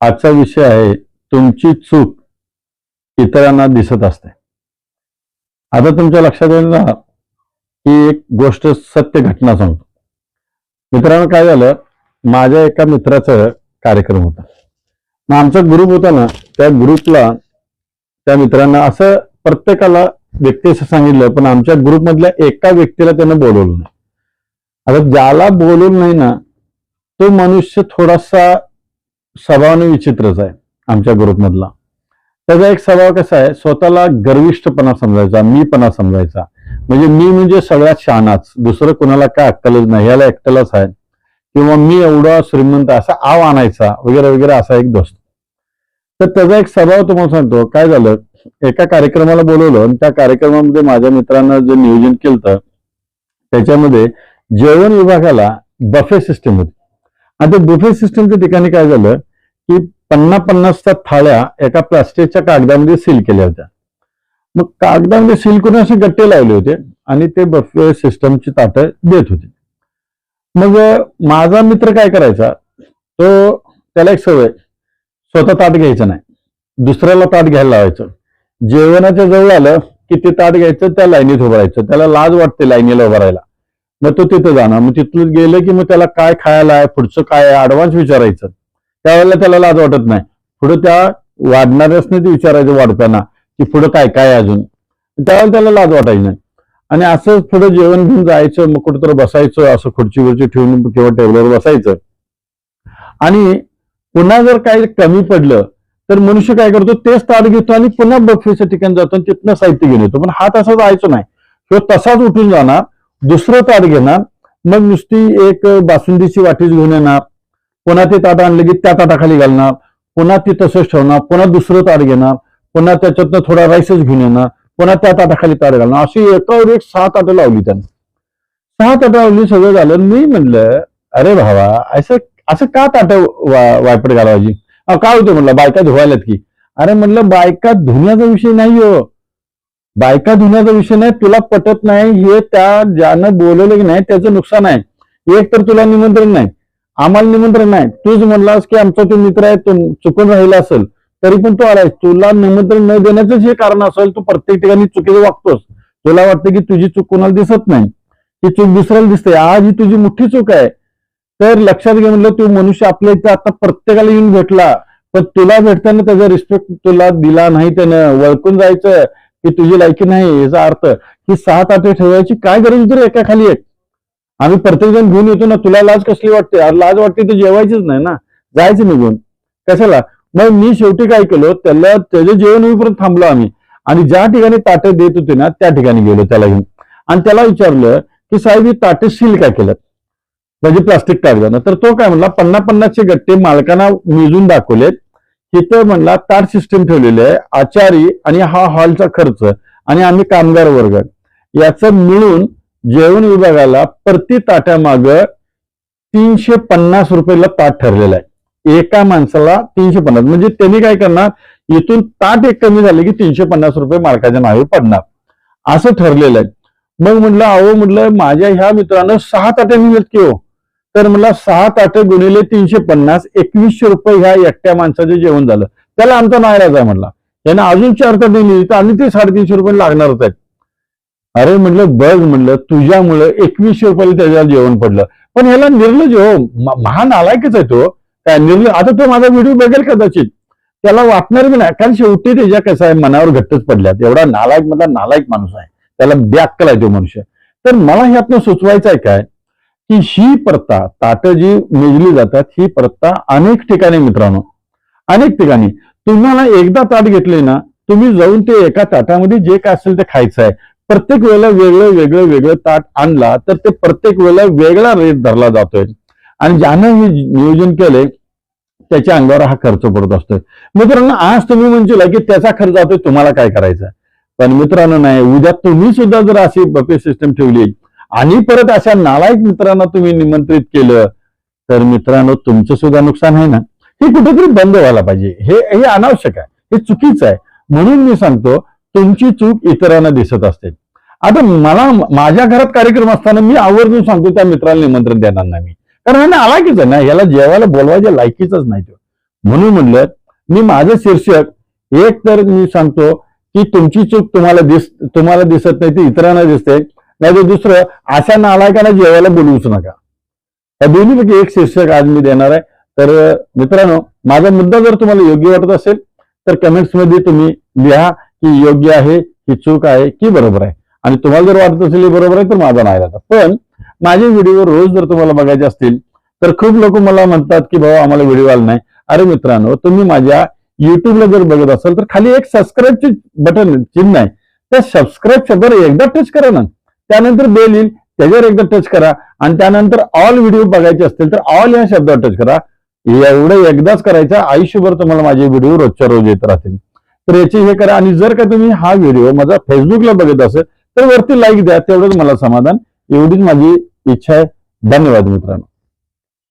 आजचा विषय आहे तुमची चूक इतरांना दिसत असते. आता तुमच्या लक्षात येईल ना की एक गोष्ट सत्य घटना सांगतो. मित्रांनो काय झालं? माझ्या एका मित्राचं कार्यक्रम होता. मग आमचा ग्रुप होता ना त्या ग्रुपला त्या मित्रांना असं प्रत्येकाला व्यक्तीचं सांगितलं पण आमच्या ग्रुपमधल्या एका व्यक्तीला त्यानं बोलवलं नाही. आता ज्याला बोलवलं नाही ना तो मनुष्य थोडासा स्वभावाने विचित्रच आहे आमच्या ग्रुपमधला त्याचा एक स्वभाव कसा आहे स्वतःला गर्विष्ठपणा समजायचा मीपणा समजायचा. म्हणजे मी म्हणजे सगळ्यात शहाणाच दुसरं कोणाला काय अक्कलच नाही याला एकट्यालाच आहे. किंवा मी एवढा श्रीमंत असा आव आणायचा वगैरे वगैरे असा एक दोस्त. तर त्याचा एक स्वभाव तुम्हाला सांगतो काय झालं एका कार्यक्रमाला बोलवलं आणि त्या कार्यक्रमामध्ये माझ्या मित्रांना जे नियोजन केलं त्याच्यामध्ये जेवण विभागाला बफे सिस्टम होती. आता बुफे सिस्टमच्या ठिकाणी काय झालं की पन्नास पन्नासच्या थाळ्या एका प्लास्टिकच्या कागदामध्ये सील केल्या होत्या. मग कागदामध्ये सील करून असे गट्टे लावले होते आणि ते बफे सिस्टमची ताटं देत होते. मग माझा मित्र काय करायचा? तो त्याला एक सवय स्वतः ताट घ्यायचं नाही. दुसऱ्याला ताट घ्यायला लावायचं. जेवणाच्या जवळ आलं की ते ताट घ्यायचं त्या लाईनीत उभं राहायचं. त्याला लाज वाटते लाईनीला उभं राहायला. मग तो तिथं जाणार. मग तिथलं गेलं की मग त्याला काय खायला आहे पुढचं काय आहे ऍडव्हान्स विचारायचं. त्यावेळेला त्याला लाज वाटत नाही. पुढे त्या वाढणाऱ्यासने ते विचारायचं वाढताना की पुढं काय काय अजून? त्यावेळेला त्याला लाज वाटायची नाही. आणि असंच पुढे जेवण घेऊन जायचं मग कुठेतरी बसायचं असं खुर्ची खुर्ची ठेवून किंवा टेबलवर बसायचं. आणि पुन्हा जर काही कमी पडलं तर मनुष्य काय करतो? तेच ताट घेतो आणि पुन्हा बफेच्या ठिकाणी जातो आणि तिथनं साहित्य घेऊन येतो. पण हा तसा जायचो नाही. किंवा तसाच उठून जाणार दुसरं ताट घेणार मग नुसती एक बासुंदीची वाटीच घेऊन येणार पुन्हा ते ताट आणलं की त्या ताटाखाली घालणार पुन्हा ती तसंच ठेवणार पुन्हा दुसरं ताट घेणार पुन्हा त्याच्यातनं थोडा राईसच घेऊन येणार पुन्हा त्या ताटाखाली ताट घालणार. अशी एकावर एक सहा ताटं लावली त्यांनी. सहा ताटं लावली सगळं झालं. मी म्हणलं अरे भावा असं असं का ताट वायपट घालायची? अहो, काय होतं? म्हणलं बायका धुवायलात की. अरे म्हणलं बायका धुण्याचा विषय नाही हो. बायका धुण्याचा विषय नाही तुला पटत नाही हे त्या ज्यानं बोलवलं की नाही त्याचं नुकसान आहे. एक तर तुला निमंत्रण नाही. आम्हाला निमंत्रण नाही. तूच म्हणलास की आमचा तो मित्र आहे तो चुकून राहिला असेल तरी पण तू आलाय. तुला निमंत्रण न देण्याचंच हे कारण असेल तू प्रत्येक ठिकाणी चुकीचं वागतोस. तुला वाटतं की तुझी चूक कोणाला दिसत नाही? ती चूक दुसऱ्याला दिसते. आज ही तुझी मोठी चूक आहे. तर लक्षात घे म्हणलं तू मनुष्य आपल्या इथं आता प्रत्येकाला येऊन भेटला. पण तुला भेटताना त्याचा रिस्पेक्ट तुला दिला नाही त्यानं. वळकून जायचं की तुझी लायकी नाही याचा अर्थ. की सात आठ ठेवायची काय गरज होती एका खाली एक? आम्ही प्रत्येक जण घेऊन येतो ना तुला लाज कसली वाटते? लाज वाटते तर जेवायचीच नाही ना. जायचं निघून. कशाला? मग मी शेवटी काय केलं त्याला त्याचं जेवण होईपर्यंत थांबलो आम्ही. आणि ज्या ठिकाणी ताटे देत होते ना त्या ठिकाणी गेलो त्याला घेऊन. आणि त्याला विचारलं की साहेब ही ताटे सील काय केलं? म्हणजे प्लास्टिक कागदानं. तर तो काय म्हणला पन्नास पन्नासचे गट्टे मालकांना मिजून दाखवलेत. तिथं म्हणला ताट सिस्टीम ठेवलेले आहे. आचारी आणि हा हॉलचा खर्च. आणि आम्ही कामगार वर्ग. याचं मिळून जेवण विभागाला प्रति ताट्यामाग तीनशे पन्नास रुपयाला ताट ठरलेलं आहे. एका माणसाला तीनशे पन्नास. म्हणजे त्यांनी काय करणार? इथून ताट एक कमी झाले की तीनशे पन्नास रुपये मालकाच्या नावे पडणार. असं ठरलेलं आहे. मग म्हटलं अहो म्हटलं माझ्या ह्या मित्रानं सहा ताट्या मिळत किंवा हो. तर मला सहा ताटं गुणिले तीनशे पन्नास एकवीसशे रुपये ह्या एकट्या माणसाचं जेवण झालं. त्याला आमचा नायराज आहे म्हटला. यानं अजून चार ताटे दिली तर आणि ते साडेतीनशे रुपये लागणारच आहेत. अरे म्हटलं बघ म्हणलं तुझ्यामुळं एकवीसशे रुपयाला त्याच्यावर जेवण पडलं. पण ह्याला निर्लज हो महान आलायकच आहे तो. काय निर्लज आता तो माझा व्हिडिओ बघेल कदाचित. त्याला वाटणार बी नाही कारण शेवटी त्याच्या कसं आहे मनावर घट्टच पडल्यात. एवढा नालायक मधला नालायक माणूस आहे. त्याला ब्याक्कल आहे तो मनुष्य. तर मला ह्यातनं सुचवायचं आहे काय की ही प्रथा ताटं जी मेजली जातात ही प्रथा अनेक ठिकाणी मित्रांनो. अनेक ठिकाणी. तुम्हाला एकदा ताट घेतले ना तुम्ही जाऊन ते एका ताटामध्ये जे काय असेल ते खायचं आहे. प्रत्येक वेळेला वेगळं वेगळं वेगळं ताट आणला तर ते प्रत्येक वेळेला वेगळा रेट धरला जातोय. आणि ज्यानं हे नियोजन केलंय त्याच्या अंगावर हा खर्च पडत असतोय. मित्रांनो आज तुम्ही म्हणशील की त्याचा खर्च जातोय तुम्हाला काय करायचं पण मित्रांनो नाही उद्या तुम्ही सुद्धा जर अशी बफे सिस्टम ठेवली आणि परत अशा नालायक मित्रांना तुम्ही निमंत्रित केलं तर मित्रांनो तुमचं सुद्धा नुकसान आहे ना? हे कुठेतरी बंद व्हायला पाहिजे. हे हे अनावश्यक आहे. हे चुकीचं आहे. म्हणून मी सांगतो तुमची चूक इतरांना दिसत असते. आता मला माझ्या घरात कार्यक्रम असताना मी आवर्जून सांगतो त्या मित्राला निमंत्रण देणार नाही मी. कारण हा नालायकीच आहे ना याला जेवायला बोलवायच्या लायकीच नाही तो. म्हणून म्हणलं मी माझं शीर्षक एक तर मी सांगतो की तुमची चूक तुम्हाला दिस तुम्हाला दिसत नाही ती इतरांना दिसते. नाही तर दुसरं अशा नालायकांना जेवायला बोलवूच नका. या दोन्हीपैकी एक शीर्षक आज मी देणार आहे. तर मित्रांनो माझा मुद्दा जर तुम्हाला योग्य वाटत असेल तर कमेंट्समध्ये तुम्ही लिहा. की योग्य आहे ही चूक आहे की बरोबर आहे. आणि तुम्हाला जर वाटत असेल हे बरोबर आहे तर माझा नाही राहता. पण माझे व्हिडिओ रोज जर तुम्हाला बघायचे असतील तर खूप लोक मला म्हणतात की भाऊ आम्हाला व्हिडिओ आला नाही. अरे मित्रांनो तुम्ही माझ्या युट्यूबला जर बघत असाल तर खाली एक सबस्क्राईबचे बटन चिन्ह आहे. त्या सबस्क्राईब शब्दावर एकदा टच करा ना. त्यानंतर बेल येईल त्याच्यावर एकदा टच करा. आणि त्यानंतर ऑल व्हिडिओ बघायचे असतील तर ऑल या शब्दावर टच करा. एवढं एकदाच करायचं आयुष्यभर तुम्हाला माझे व्हिडिओ रोजच्या रोज येत राहतील. तर याची हे करा. आणि जर का तुम्ही हा व्हिडिओ माझा फेसबुकला बघत असेल तर वरती लाईक द्या. तेवढंच मला समाधान. एवढीच माझी इच्छा आहे. धन्यवाद मित्रांनो.